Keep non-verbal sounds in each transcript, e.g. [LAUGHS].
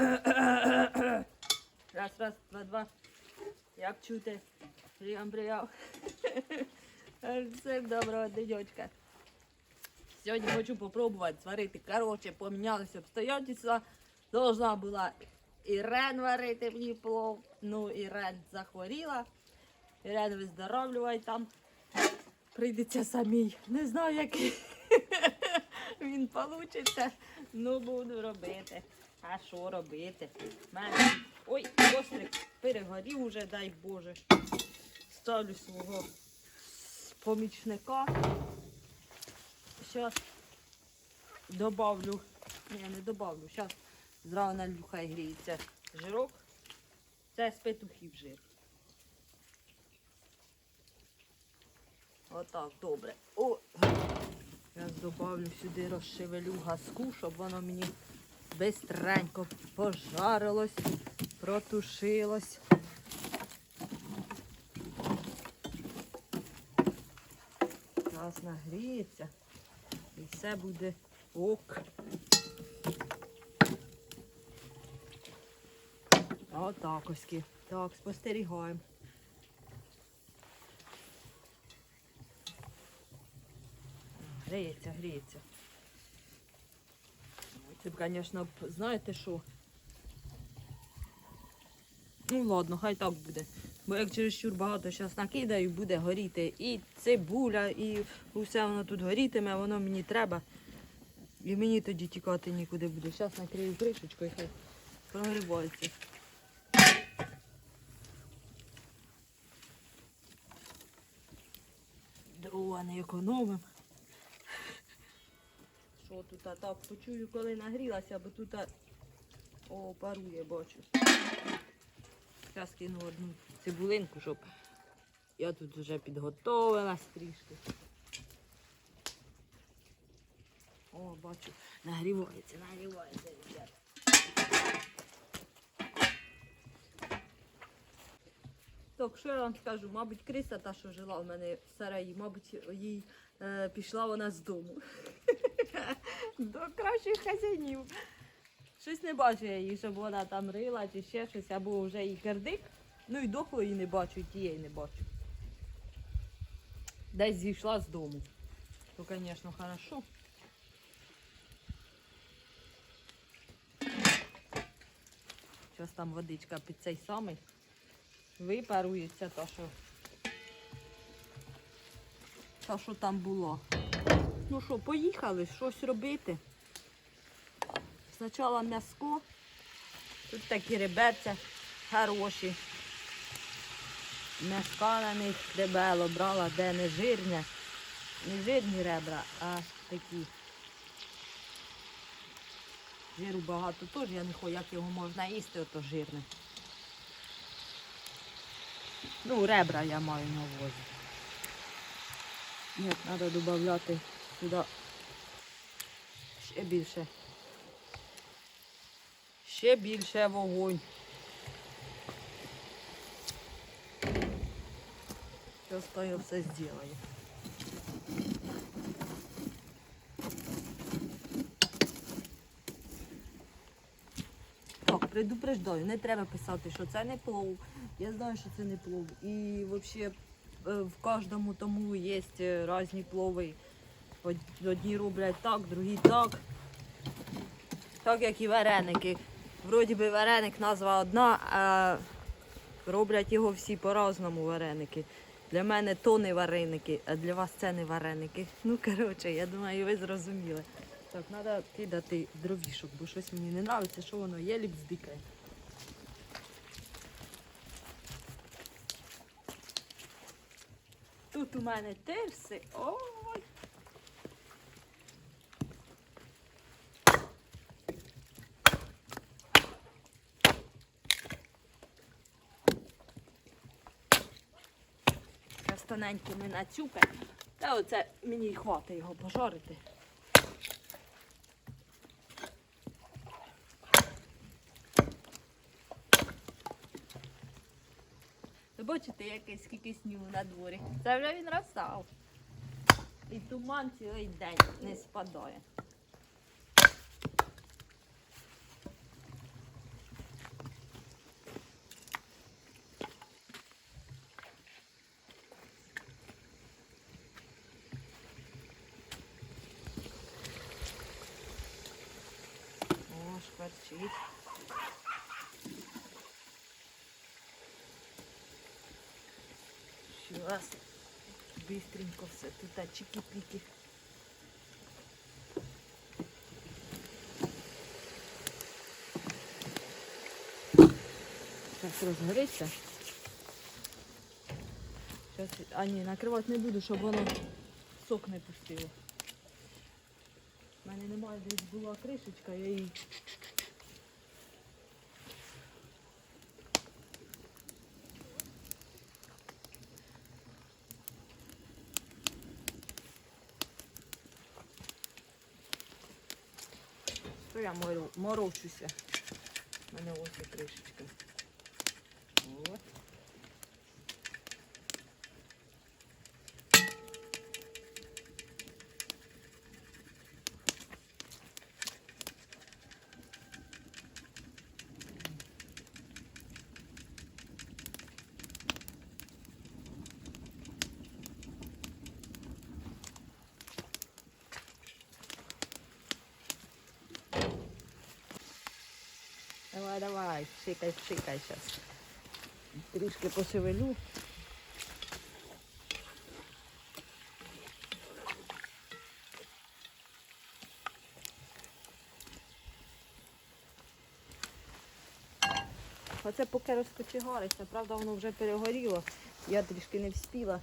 Раз, раз, два, два. Як чути? Прийом, прийом. Всім доброго денечка. Сьогодні хочу попробувати зварити. Короче, помінялися обстоятельства. Должна була Ірен варити мені плов. Ну, Ірен захворіла. Ірен виздоровлюває там. Прийдеться самій. Не знаю, який [LAUGHS] він получиться. Ну, буду робити. А що робити? Мене... Ой, кострик перегорів уже, дай Боже. Ставлю свого помічника. Зараз добавлю. Ні, не добавлю. Зараз зразу налью, хай гріється жирок. Це з петухів жир. Отак, добре. О! Зараз добавлю сюди розшевелю газку, щоб воно мені бистренько пожарилось, протушилось. Зараз нагріється і все буде ок. Отак ось. Так, спостерігаємо. Гріється, гріється. Це б, звісно, знаєте що? Ну ладно, хай так буде. Бо як чересчур багато зараз накидаю, буде горіти і цибуля, і усе воно тут горітиме, воно мені треба. І мені тоді тікати нікуди буде. Зараз накрию кришечкою, хай прогрівається. Дрова не економимо. Що тут так почую, коли нагрілася, бо тут о, парує, бачу. Зараз кину одну цибулинку, щоб я тут вже підготовилась трішки. О, бачу, нагрівається, нагрівається, ребят. Так, що я вам скажу? Мабуть, Криса, та, що жила в мене в сараї, мабуть, їй е, пішла вона з дому. До кращих хазяїнів. Щось не бачу я її, щоб вона там рила чи ще щось, або вже їй кирдик. Ну і дохлої не бачу, і тієї не бачу. Десь зійшла з дому. То, звісно, хорошо. Зараз там водичка під цей самий випарується, то що, то, що там було. Ну що, поїхали, щось робити. Спочатку м'яско. Тут такі реберця хороші. М'яска на них дебело брала, де не жирне. Не жирні ребра, а такі. Жиру багато теж, я не хочу, як його можна їсти, ото жирне. Ну, ребра я маю на увазі. Ні, треба додати сюди ще більше. Ще більше вогонь. Зараз то я все зроблю. Так, предупреждаю, не треба писати, що це не плов. Я знаю, що це не плов. І взагалі в кожному тому є різні плови. Одні роблять так, другі так. Так як і вареники. Вроді би вареник назва одна, а роблять його всі по-разному вареники. Для мене то не вареники, а для вас це не вареники. Ну, коротше, я думаю, ви зрозуміли. Так, треба кидати дровішок, бо щось мені не подобається, що воно є бздикає. Тут у мене терси. Ой! Тоненькими нацюкаємо. Та оце мені й хватить його пожарити. Бачите, який скільки снігу на дворі. Це вже він розстав. І туман цілий день не спадає. стоїть. Щас. Бистренько все тут а чики-піки. Зараз розгориться. Зараз, а ні, накривати не буду, щоб воно сок не пустило. У мене немає десь була кришечка, я її. То я морочуся. У мене ось є кришечка. От. Давай, давай, шикай, шикай зараз. Трішки пошевелю. Оце поки розкочегариться, правда воно вже перегоріло. Я трішки не вспіла.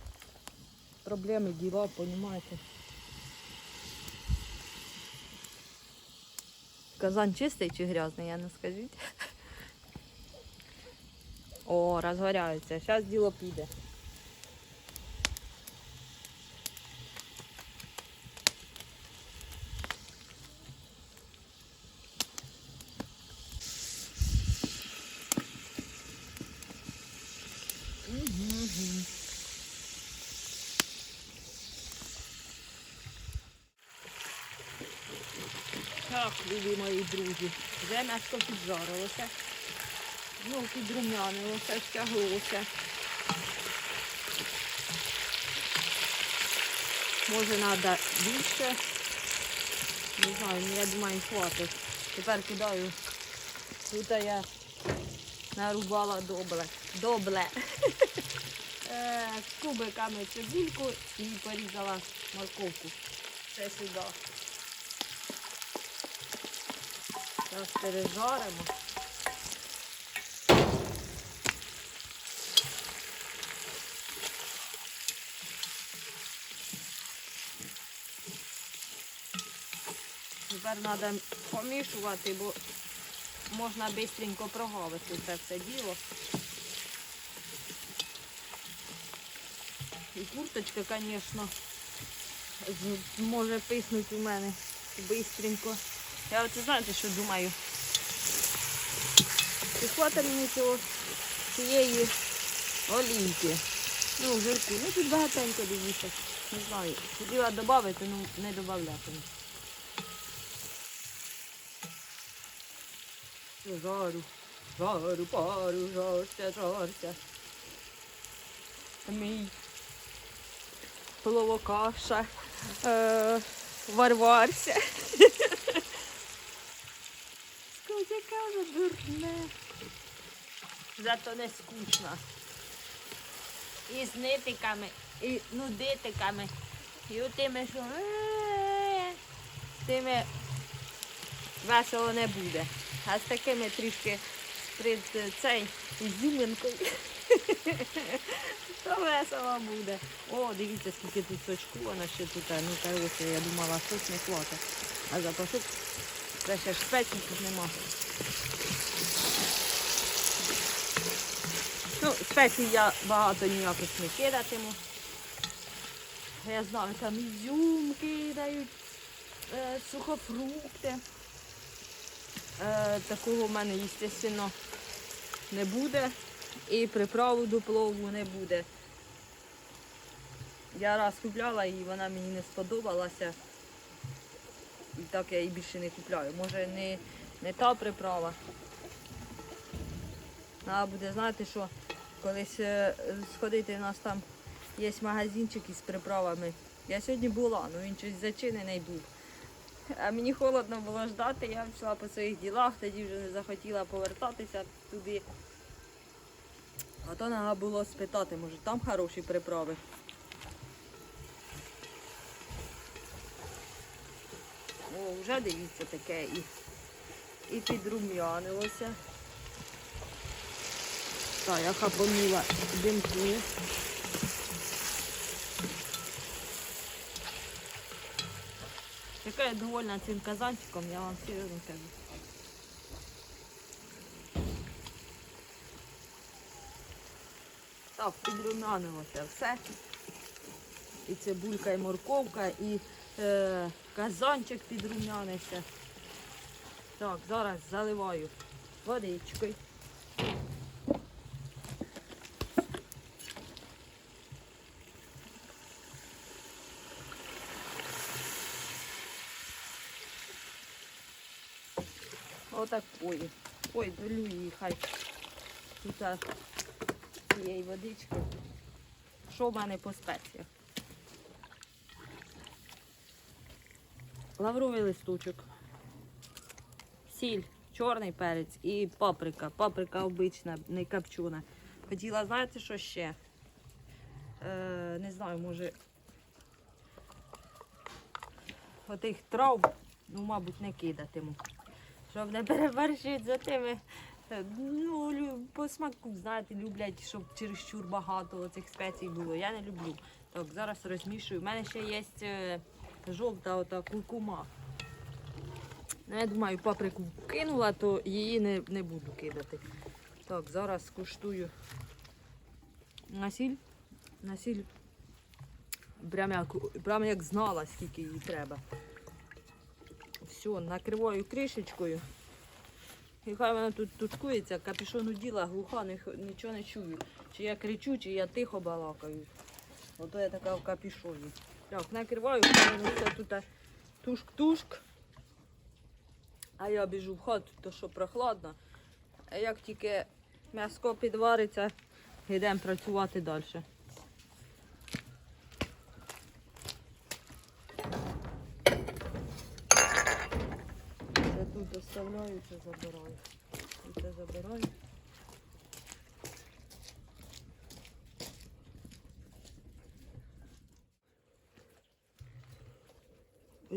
Проблеми, діла, понімаєте. Казан чистий чи грязний, я не скажіть. О, розгоряється. Зараз діло піде. Мгм. Так, любі мої друзі, вже м'ясо піджарилося. Ну, підрумянилося, стяглося. Може треба більше. Не знаю, ну, я думаю, хватить. Тепер кидаю. Тут я нарубала добре. Добре. [LAUGHS] Е, Кубиками цибульку і порізала морковку. Це сюди. Зараз пережаримо. Тепер треба помішувати, бо можна швидко прогавити це все діло. І курточка, звісно, може писнути у мене швидко. Я оце знаєте, що думаю? Чи хватить мені цього цієї олійки? Ну, жирку. Ну тут багатенько дивіться. Не знаю. Хотіла додати, ну не додавлятиму. Жару, жару, пару, жарся, жарся. Мій пловокаша е, варварся. Скажи, яка вона дурне. Зато не скучно. І з нитиками, і нудитиками, і тими, що е, тими весело не буде. А з такими трішки сприт цей ізюминкою. [LAUGHS] То весело буде. О, дивіться, скільки тут сочку, вона ще тут. Ну коротше, я думала, щось не хватить. А запашок це ще ж тут нема. Ну, спецій я багато ніяких не кидатиму. Я знаю, там ізюм кидають, е, сухофрукти. Е, такого в мене, звісно, не буде. І приправу до плову не буде. Я раз купляла і вона мені не сподобалася. І так я її більше не купляю. Може не, не та приправа. А буде знати, що колись е, сходити, у нас там є магазинчик із приправами. Я сьогодні була, але він щось зачинений був. А мені холодно було ждати, я пішла по своїх ділах, тоді вже не захотіла повертатися туди. А то треба було спитати, може там хороші приправи. Вже дивіться таке і, і підрум'янилося. Так, я хапанула димку. Яка я довольна цим казанчиком, я вам серйозно кажу. Так, підрумянилося все. І цибулька, і морковка, і е, казанчик підрумянився. Так, зараз заливаю водичкою. Отакої. Ой, долю її хай. Тут цієї водички. Що в мене по спеціях? Лавровий листочок, сіль, чорний перець і паприка. Паприка обична, не копчена. Хотіла, знаєте, що ще? Е, не знаю, може. Отих трав, ну, мабуть, не кидатиму. Щоб не переборщити за тими. е, Ну, по смаку, знаєте, люблять, щоб чересчур багато цих спецій було. Я не люблю. Так, зараз розмішую. У мене ще є е, жовта ота куркума. Ну, я думаю, паприку кинула, то її не, не буду кидати. Так, зараз скуштую насіль. Насіль прям як, прям як знала, скільки їй треба. Все, накриваю кришечкою. І хай вона тут тушкується, капюшону діла, глуха, ні- нічого не чую. Чи я кричу, чи я тихо балакаю. Ото я така в капюшоні. Так, накриваю, все тут тушк-тушк. А я біжу в хату, то що прохладно. А як тільки м'яско підвариться, йдемо працювати далі. Це тут оставляю, це забираю. Це забираю.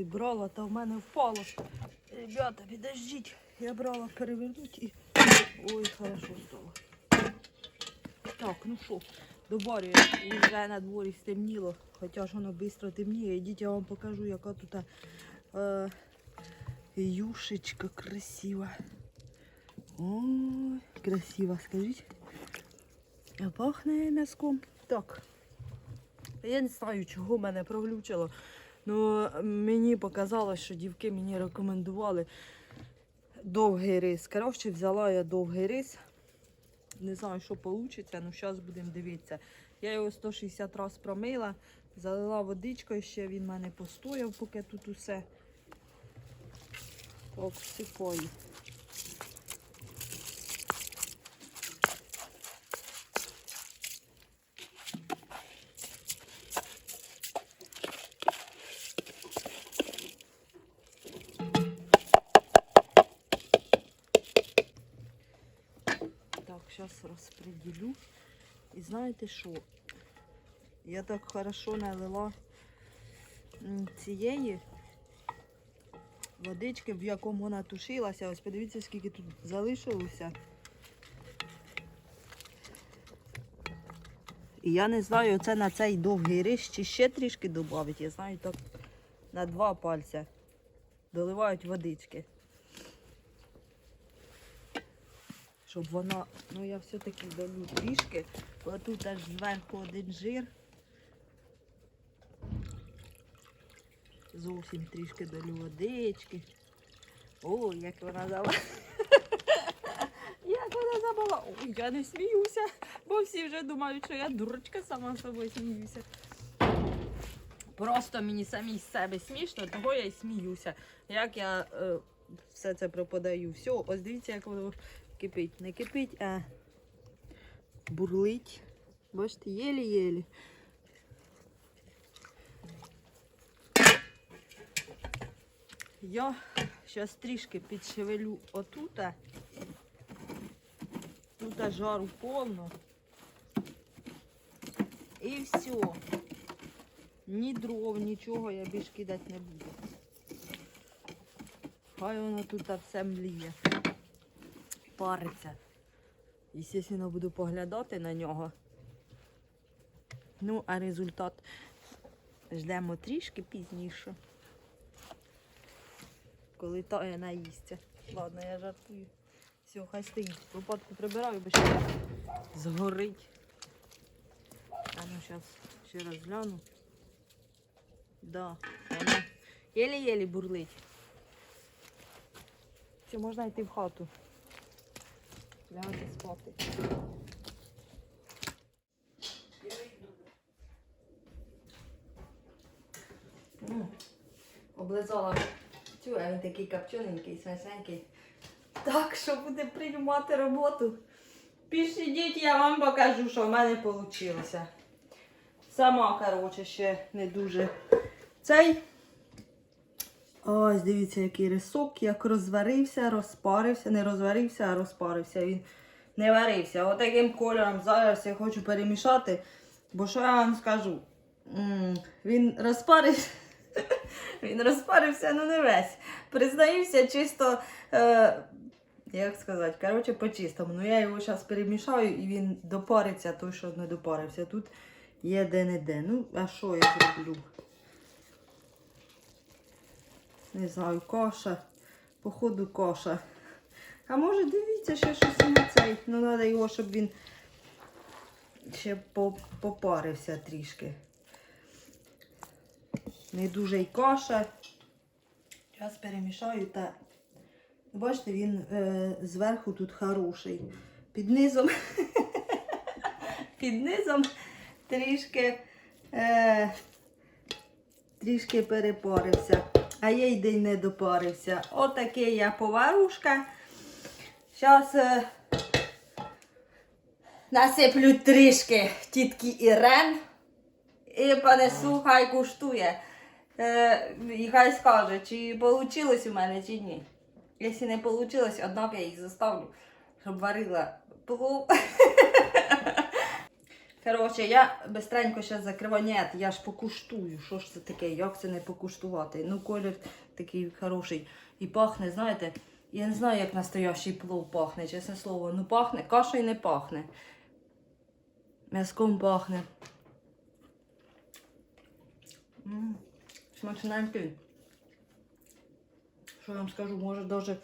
І брала, та в мене впало. Ребята, підождіть. Я брала перевернуть і. Ой, хорошо стало. Так, ну що, добавлю, і вже на дворі стемніло, хоча ж воно швидко темніє. Йдіть, я вам покажу, яка тут е, юшечка красива. Ой, красиво, скажіть. Пахне м'язком. Так. Я не знаю, чого мене проглючило. Ну, мені показалось, що дівки мені рекомендували довгий рис. Коротше, взяла я довгий рис. Не знаю, що вийде, але зараз будемо дивитися. Я його 160 разів промила, залила водичкою, ще він в мене постояв, поки тут усе. Так, всипаю. Так, зараз розподілю. І знаєте що? Я так хорошо налила цієї водички, в якому вона тушилася. Ось подивіться, скільки тут залишилося. І я не знаю, це на цей довгий рис чи ще трішки додати. Я знаю, так на два пальця доливають водички. Щоб вона, ну я все-таки долю трішки, бо тут аж зверху один жир. Зовсім трішки долю водички. О, як вона дала. Як вона забула. Ой, я не сміюся, бо всі вже думають, що я дурочка сама собою сміюся. Просто мені самій з себе смішно, того я й сміюся. Як я е, все це пропадаю. Все, ось дивіться, як воно кипить. Не кипить, а бурлить. Бачите, єлі-єлі. Я зараз трішки підшевелю отута. Тут жару повно. І все. Ні дров, нічого я більш кидати не буду. Хай воно тут все мліє. Париться. Естественно, буду поглядати на нього. Ну, а результат ждемо трішки пізніше. Коли тає наїсться. Ладно, я жартую. Все, хай стоїть. Лопатку прибираю, бо ще згорить. А ну зараз ще раз гляну. Да, Єлі-єлі бурлить. Все, можна йти в хату. Лягати спати. Облизала цю, а він такий копчененький, смачненький. Так, що буде приймати роботу. Пішідіть, я вам покажу, що в мене вийшло. Сама, коротше, ще не дуже цей. Ось, дивіться, який рисок, як розварився, розпарився, не розварився, а розпарився. Він не варився. Отаким кольором зараз я хочу перемішати. Бо що я вам скажу? М, Він розпарився. [LAUGHS] Він розпарився, ну не весь. Признаюся, чисто, е, як сказати, коротше, по-чистому. Ну я його зараз перемішаю і він допариться, той, що не допарився. Тут є де-не-де. Ну, а що я зроблю? Не знаю, коша. Походу коша. А може дивіться, ще щось на цей. Ну треба його, щоб він ще попарився трішки. Не дуже й коша. Зараз перемішаю та бачите, він е, зверху тут хороший. Під низом. [LAUGHS] Під низом трішки. Е, трішки перепарився. А я й день не допарився. Отакий я поварушка. Зараз е, насиплю трішки тітки Ірен і понесу, хай куштує. Е, і хай скаже, чи вийшло у мене, чи ні. Якщо не вийшло, однак я їх заставлю, щоб варила плов. Коротше, я бистренько зараз закриваю. Ні, я ж покуштую. Що ж це таке? Як це не покуштувати? Ну, колір такий хороший. І пахне, знаєте, я не знаю, як настоящий плов пахне, чесне слово. Ну пахне, кашею не пахне. М'язком пахне. Смачненький. Що я вам скажу, може навіть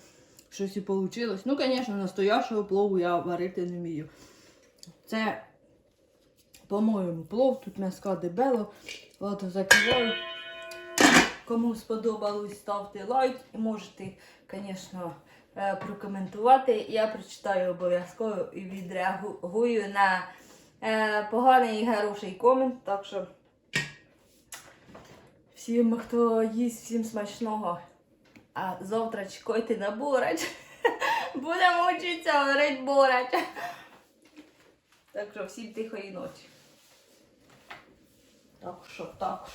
щось і вийшло. Ну, звісно, настоящого плову я варити не вмію. Це по-моєму, плов, тут м'яска дебело. От закриваю. Кому сподобалось, ставте лайк і можете, звісно, е, прокоментувати. Я прочитаю обов'язково і відреагую на е, поганий і хороший комент. Так що всім, хто їсть, всім смачного. А завтра чекайте на борач. [LAUGHS] Будемо вчитися говорити борач. Так що всім тихої ночі. Так що, так що.